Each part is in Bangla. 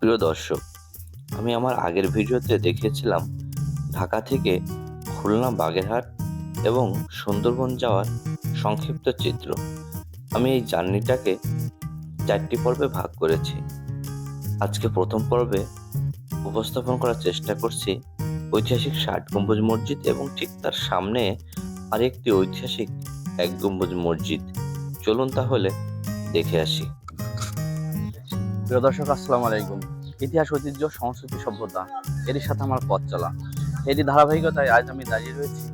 প্রিয় দর্শক, আমি আমার আগের ভিডিওতে দেখিয়েছিলাম ঢাকা থেকে খুলনা বাগেরহাট এবং সুন্দরবন যাওয়ার সংক্ষিপ্ত চিত্র। আমি এই জার্নিটাকে চারটি পর্বে ভাগ করেছি। আজকে প্রথম পর্বে উপস্থাপন করার চেষ্টা করছি ঐতিহাসিক ষাট গম্বুজ মসজিদ এবং ঠিক তার সামনে আরেকটি ঐতিহাসিক এক গম্বুজ মসজিদ। চলুন তাহলে দেখে আসি। প্রিয় দর্শক, আসসালামু আলাইকুম। ইতিহাস, ঐতিহ্য, সংস্কৃতি, সভ্যতা, এরই সাথে আমার পথ চলা। এরই ধারাবাহিকতায় আজ আমি দাঁড়িয়ে রয়েছি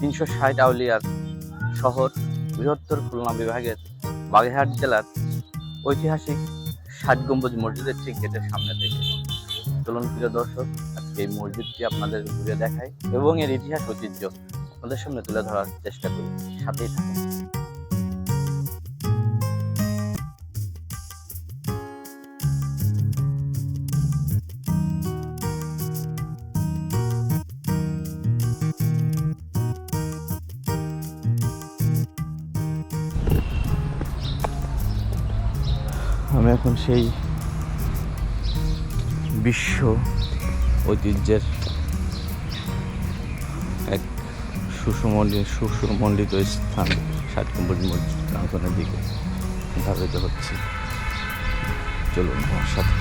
তিনশো ষাট আউলিয়ার শহর বৃহত্তর খুলনা বিভাগের বাগেরহাট জেলার ঐতিহাসিক ষাট গম্বুজ মসজিদের ঠিক গেটের সামনে থেকে। চলুন, প্রিয় দর্শক, আজকে এই মসজিদটি আপনাদের ঘুরে দেখাই এবং এর ইতিহাস, ঐতিহ্য আপনাদের সামনে তুলে ধরার চেষ্টা করি। সাথেই থাকুন। আমি এখন সেই বিশ্ব ঐতিহ্যের এক সুসমন্ডিত সুসমণ্ডিত স্থান, ষাট মসজিদ প্রাঙ্গনের দিকে ধাবিত হচ্ছে। চলুন আমার সাথে।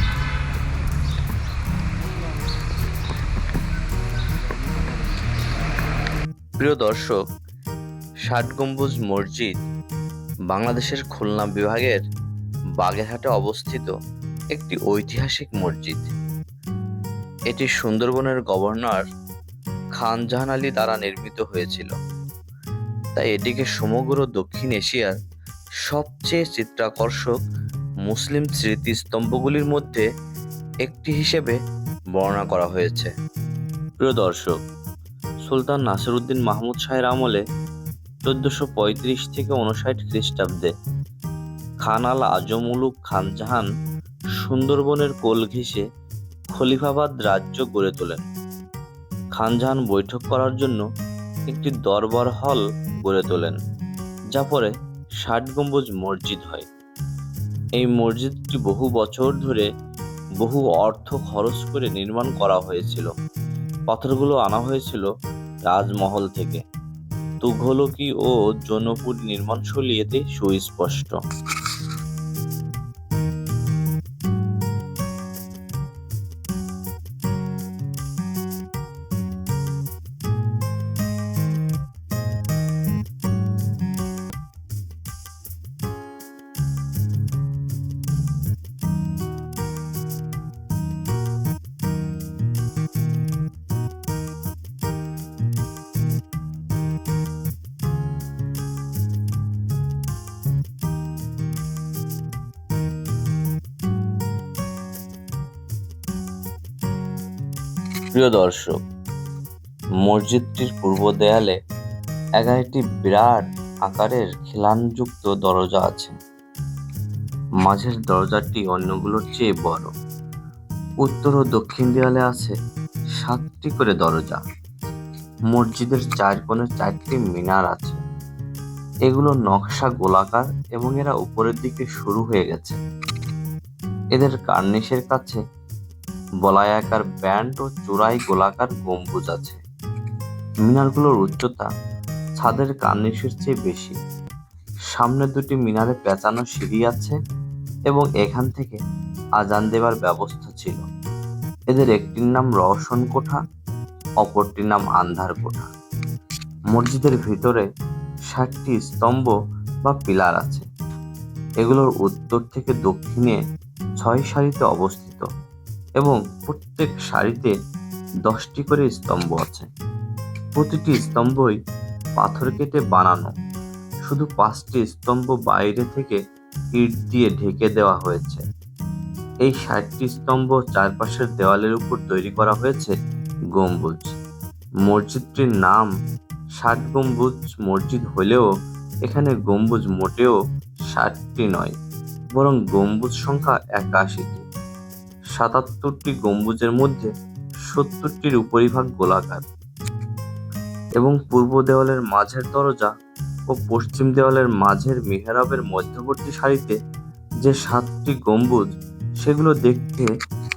প্রিয় দর্শক, ষাট গম্বুজ মসজিদ বাংলাদেশের খুলনা বিভাগের বাগেরহাটে অবস্থিত একটি ঐতিহাসিক মসজিদ। এটি সুন্দরবনের গভর্নর খান জাহান আলী দ্বারা নির্মিত হয়েছিল। তাই এটিকে সমগ্র দক্ষিণ এশিয়ার সবচেয়ে চিত্রাকর্ষক মুসলিম স্মৃতিস্তম্ভগুলির মধ্যে একটি হিসেবে বর্ণনা করা হয়েছে। প্রিয় দর্শক, সুলতান নাসিরুদ্দিন মাহমুদ শাহের আমলে চোদ্দশো পঁয়ত্রিশ থেকে উনষাট খ্রিস্টাব্দে খান আল আজমুলুক খানজাহান সুন্দরবনের কোল ঘেঁষে খলিফাবাদ রাজ্য গড়ে তোলেন। খানজাহান বৈঠক করার জন্য একটি দরবার হল গড়ে তোলেন, যা পরে ষাট গম্বুজ মসজিদ হয়। এই মসজিদটি বহু বছর ধরে বহু অর্থ খরচ করে নির্মাণ করা হয়েছিল। পাথরগুলো আনা হয়েছিল রাজমহল থেকে। তুঘলকি ও জনপুর নির্মাণশৈলী এতে সুস্পষ্ট। প্রিয় দর্শক, মসজিদটির পূর্ব দেয়ালে এগারোটি বিরাট আকারের খিলানযুক্ত দরজা আছে। মাঝের দরজাটি অন্যগুলোর চেয়ে বড়। উত্তর ও দক্ষিণ দেয়ালে আছে সাতটি করে দরজা। মসজিদের চার কোণে চারটি মিনার আছে। এগুলো নকশা গোলাকার এবং এরা উপরের দিকে শুরু হয়ে গেছে। এদের কার্নিশের কাছে বলায়াকার ব্যান্ড ও চূড়াই গোলাকার গম্বুজ আছে। মিনারগুলোর উচ্চতা ছাদের কার্নিশের চেয়ে বেশি। সামনে দুটি মিনারে পেঁচানো সিঁড়ি আছে এবং এখান থেকে আজান দেবার ব্যবস্থা ছিল। এদের একটির নাম রওশন কোঠা, অপরটির নাম আন্ধার কোঠা। মসজিদের ভিতরে ষাটটি স্তম্ভ বা পিলার আছে। এগুলোর উত্তর থেকে দক্ষিণে ছয় সারিতে অবস্থিত। এবং প্রত্যেক সারিতে দশটি করে স্তম্ভ আছে। প্রতিটি স্তম্ভই পাথর কেটে বানানো। শুধু পাঁচটি স্তম্ভ বাইরে থেকে ইট দিয়ে ঢেকে দেওয়া হয়েছে। এই ষাটটি স্তম্ভ চারপাশের দেওয়ালের উপর তৈরি করা হয়েছে গম্বুজ। মসজিদটির নাম ষাট গম্বুজ মসজিদ হলেও এখানে গম্বুজ মোটেও ষাটটি নয়, বরং গম্বুজ সংখ্যা একাশিটি। সাতাত্তরটি গম্বুজের মধ্যে সত্তরটির উপরিভাগ গোলাকার এবং পূর্ব দেওয়ালের মাঝের দরজা ও পশ্চিম দেওয়ালের মাঝের মিহরাবের মধ্যবর্তী সারিতে যে সাতটি গম্বুজ, সেগুলো দেখতে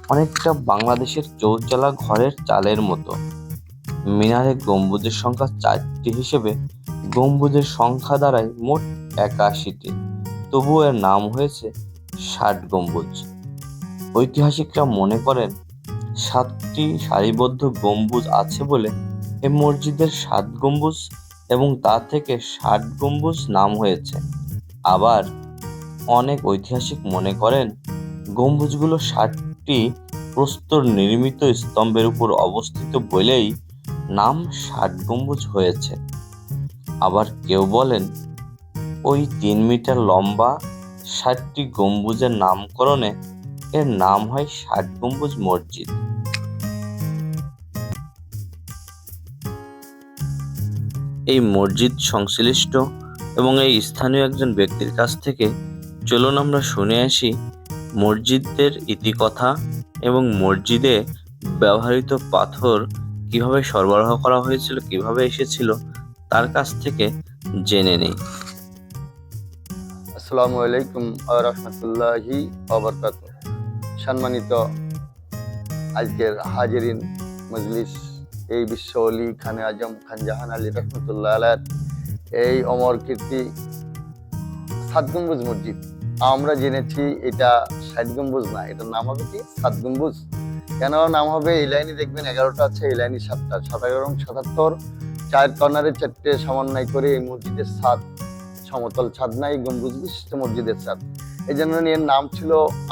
অনেকটা বাংলাদেশের চৌচালা ঘরের চালের মতো। মিনারে গম্বুজের সংখ্যা চারটি হিসেবে গম্বুজের সংখ্যা দাঁড়ায় মোট একাশিটি। তবুও এর নাম হয়েছে ষাট গম্বুজ। ঐতিহাসিকরা মনে করেন, সাতটি সারিবদ্ধ গম্বুজ আছে বলে এ মসজিদের সাত গম্বুজ এবং তা থেকে ষাট গম্বুজ নাম হয়েছে। আবার অনেক ঐতিহাসিক মনে করেন, গম্বুজগুলো ষাটটি প্রস্তর নির্মিত স্তম্ভের উপর অবস্থিত বলেই নাম ষাট গম্বুজ হয়েছে। আবার কেউ বলেন, ওই তিন মিটার লম্বা ষাটটি গম্বুজের নামকরণে এর নাম হয় ষাট গম্বুজ মসজিদ। এই মসজিদ সংশ্লিষ্ট এবং এই স্থানীয় একজন ব্যক্তির কাছ থেকে চলুন আমরা শুনে আসি মসজিদের ইতিকথা এবং মসজিদে ব্যবহৃত পাথর কীভাবে সরবরাহ করা হয়েছিল, কীভাবে এসেছিল, তার কাছ থেকে জেনে নেই। আসসালামু আলাইকুম রহমতুল্লাহি অবরকাত সম্মানিত আজকের হাজিরিন মজলিস এই বিশ্ব অলি খানে আজম খান জাহান আলী রহমতুল্লাহ এই অমর কীর্তি সাত গম্বুজ মসজিদ। আমরা জেনেছি এটা ষাট গম্বুজ না, এটার নাম হবে কি? সাত গম্বুজ। কেন নাম হবে? এই লাইনে দেখবেন এগারোটা আছে, এই লাইনে সাতটা। সাত এগারো সাতাত্তর, চার কর্নারে চারটে সমন্বয় করে এই মসজিদের সাত, সমতল ছাদ নাই, গম্বুজ বিশিষ্ট মসজিদের ছাদ। এই জন্য এর নাম ছিল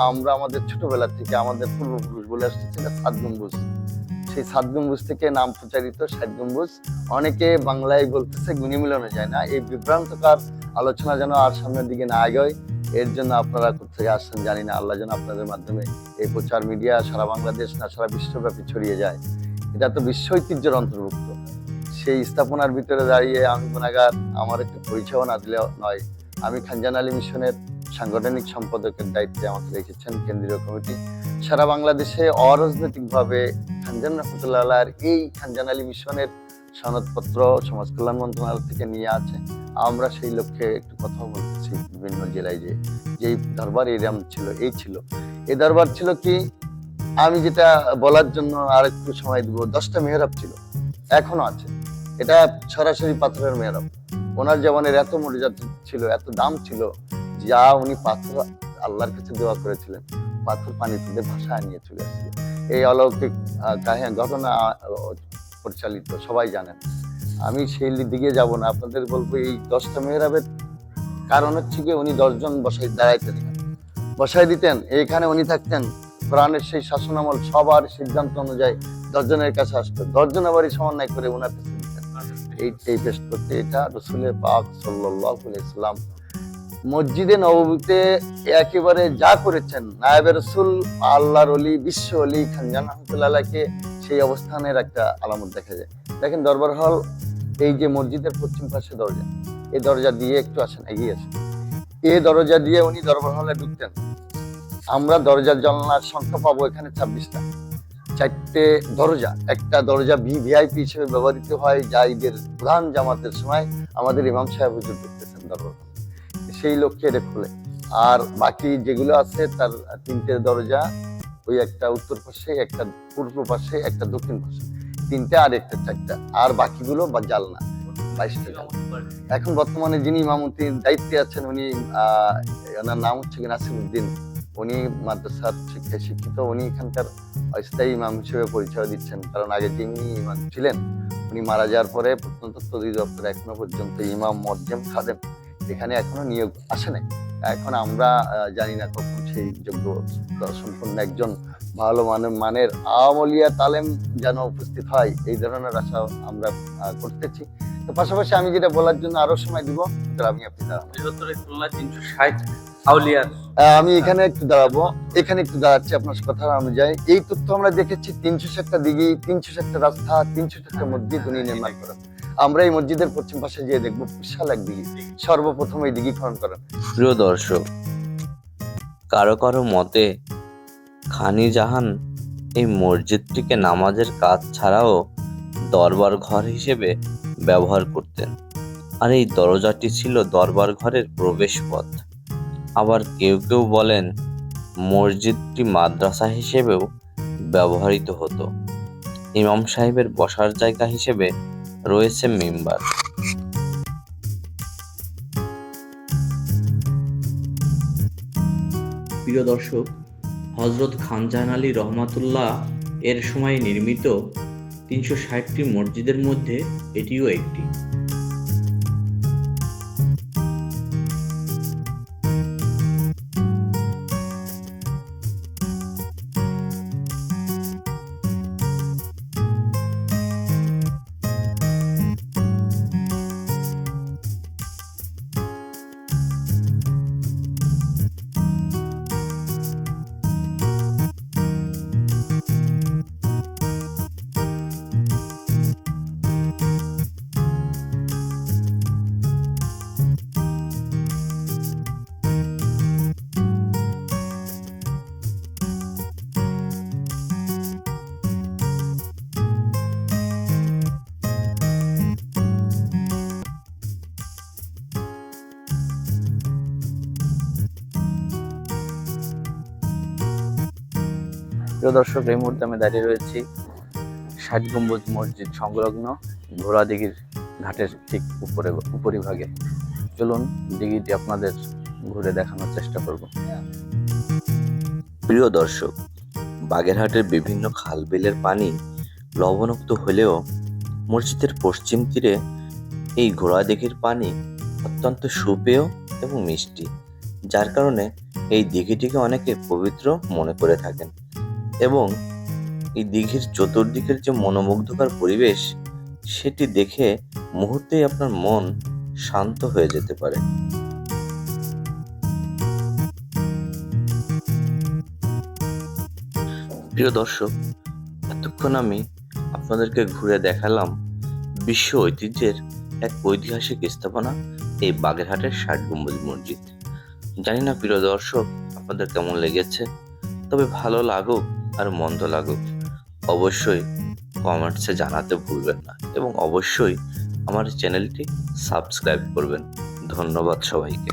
আমরা আমাদের ছোটবেলা থেকে আমাদের পূর্বপুরুষ বলে আসছে সাত গম্বুজ। সেই সাত গম্বুজ থেকে নাম প্রচারিত ষাট গম্বুজ। অনেকে বাংলায় বলতেছে গুণী মিলানো যায় না। এই বিভ্রান্তকার আলোচনা যেন আর সামনের দিকে না আগায় এর জন্য আপনারা কোথায় আসছেন জানি না। আল্লাহ যেন আপনাদের মাধ্যমে এই প্রচার মিডিয়া সারা বাংলাদেশ না, সারা বিশ্বব্যাপী ছড়িয়ে যায়। এটা তো বিশ্ব ঐতিহ্যের অন্তর্ভুক্ত। সেই স্থাপনার ভিতরে দাঁড়িয়ে আমি গুণাগার আমার একটু পরিচয় না দিলে নয়। আমি খানজান আলী মিশনের সাংগঠনিক সম্পাদকের দায়িত্বে আমাকে রেখেছেন কেন্দ্রীয় কমিটি। সারা বাংলাদেশে অরাজনৈতিকভাবে খানজান রহমতুল্লাহ এই খানজান আলী মিশনের সনদপত্র সমাজ কল্যাণ মন্ত্রণালয় থেকে নিয়ে আছে। আমরা সেই লক্ষ্যে একটু কথা বলতেছি বিভিন্ন জেলায় যে, যেই দরবার এরম ছিল, এই ছিল। এই দরবার ছিল কি? আমি যেটা বলার জন্য আর একটু সময় দিব, দশটা মেহরাব ছিল, এখনও আছে। এটা সরাসরি পাথরের মেহরাব। ওনার জীবনের এত মর্যাদা ছিল, এত দাম ছিল যা উনি পাথর আল্লাহর কাছে দোয়া করেছিলেন, পাথর পানি তুলে ভাষায় নিয়ে চলে আসছিল এই অলৌকিক কাহিনী ঘটনা পরিচালিত, সবাই জানেন। আমি সেই দিকে যাব না, আপনাদের বলব এই দশটা মেহরাবের কারণ হচ্ছে কি উনি দশজন বসাই, দাঁড়াইতে দিতেন বসাই দিতেন, এইখানে উনি থাকতেন, কোরআনের সেই শাসনামল, সবার সিদ্ধান্ত অনুযায়ী দশজনের কাছে আসতো। দশজন আবারই সমন্বয় করে ওনার কাছে দিতেন। এই এই পেস্ট করতে এটা রসুলের পাক সাল্লাহ ইসলাম মসজিদে নবমীতে একেবারে যা করেছেন নায়েবের রসুল, আল্লাহর অলি বিশ্ব অলি খানজান রহমতুল্লাহকে সেই অবস্থানের একটা আলামত দেখা যায়। দেখেন দরবার হল, এই যে মসজিদের পশ্চিম পাশে দরজা, এই দরজা দিয়ে একটু আসেন, এগিয়ে আসেন। এই দরজা দিয়ে উনি দরবার হলে ঢুকতেন। আমরা দরজার জলনার সংখ্যা পাবো এখানে ছাব্বিশটা। চারটে দরজা, একটা দরজা ভি ভিআইপি হিসেবে ব্যবহৃত হয় যা ঈদের প্রধান জামাতের সময় আমাদের ইমাম সাহেব হুজুর ঢুকতেছেন দরবার হলে। সেই লক্ষ্যে এটা খোলে। আর বাকি যেগুলো আছে, তার তিনটে দরজা, ওই একটা উত্তর পাশে, একটা পূর্ব পাশে, একটা দক্ষিণ পাশে। তিনটে আর একটা চারটা। আর বাকিগুলো বা জালনা, বাইশটা জালনা এখন বর্তমানে যিনি ইমামতির দায়িত্বে আছেন, উনি ওনার নাম হচ্ছে কি নাসিরুদ্দিন উনি মাদ্রাসার শিক্ষায় শিক্ষিত। উনি এখানকার অস্থায়ী ইমাম হিসেবে পরিচয় দিচ্ছেন। কারণ আগে যিনি ইমাম ছিলেন, উনি মারা যাওয়ার পরে প্রত্নতত্ত্ব অধিদপ্তর এখনও পর্যন্ত ইমাম মজ্জেম খাদেম। এখানে এখনও নিয়োগ আসে নাই। এখন আমরা জানি না কখন সেই যোগ্য সম্পন্ন একজন ভালো মানের মানের আওয়ামলিয়া তালেম যেন উপস্থিত হয় এই ধরনের আশা আমরা করতেছি। তো পাশাপাশি আমি যেটা বলার জন্য আরও সময় দিব আমি আপনি আমি এখানে একটু দাঁড়াবো এখানে একটু দাঁড়াচ্ছি আপনার কথা অনুযায়ী। এই তথ্য আমরা দেখেছি তিনশো ষাটটা দিঘি তিনশো ষাটটা রাস্তা তিনশো ষাটটা মসজিদ উনি নির্মাণ করেন আমরা এই মসজিদের পশ্চিম পাশে যেয়ে দেখব বিশাল দিঘি। সর্বপ্রথম এই দিঘি খনন করেন প্রিয় দর্শক, কারও কারও মতে খানি জাহান এই মসজিদটিকে নামাজের কাজ ছাড়াও দরবার ঘর হিসেবে ব্যবহার করতেন। আর এই দরজাটি ছিল দরবার ঘরের প্রবেশপথ আবার কেউ কেউ বলেন, মসজিদটি মাদ্রাসা হিসেবেও ব্যবহৃত হতো। ইমাম সাহেবের বসার জায়গা হিসেবে রয়েছে মেম্বার। প্রিয় দর্শক, হজরত খানজাহান আলী রহমাতুল্লাহ এর সময় নির্মিত তিনশো ষাটটি মসজিদের মধ্যে এটিও একটি। দর্শক, এই মুহূর্তে আমি দাঁড়িয়ে রয়েছি ষাট গম্বুজ মসজিদ সংলগ্ন ঘোড়া দিঘির ঘাটের ঠিক উপরে, উপরিভাগে। চলুন দিঘিটি আপনাদের ঘুরে দেখানোর চেষ্টা করব। প্রিয় দর্শক, বাগেরহাটের বিভিন্ন খাল বিলের পানি লবণাক্ত হলেও মসজিদের পশ্চিম তীরে এই ঘোড়াদিঘির পানি অত্যন্ত সুপেয় এবং মিষ্টি, যার কারণে এই দিঘিটিকে অনেকে পবিত্র মনে করে থাকেন। এবং এই দিঘির চতুর্দিকের যে মনোমুগ্ধকর পরিবেশ, সেটি দেখে মুহূর্তেই আপনার মন শান্ত হয়ে যেতে পারে। প্রিয় দর্শক, এতক্ষণ আমি আপনাদেরকে ঘুরে দেখালাম বিশ্ব ঐতিহ্যের এক ঐতিহাসিক স্থাপনা, এই বাগেরহাটের ষাট গম্বুজ মসজিদ। জানি না প্রিয় দর্শক, আপনাদের কেমন লেগেছে, তবে ভালো লাগুক আর মন্দ লাগুক, অবশ্যই কমেন্টসে জানাতে ভুলবেন না এবং অবশ্যই আমার চ্যানেলটি সাবস্ক্রাইব করবেন। ধন্যবাদ সবাইকে।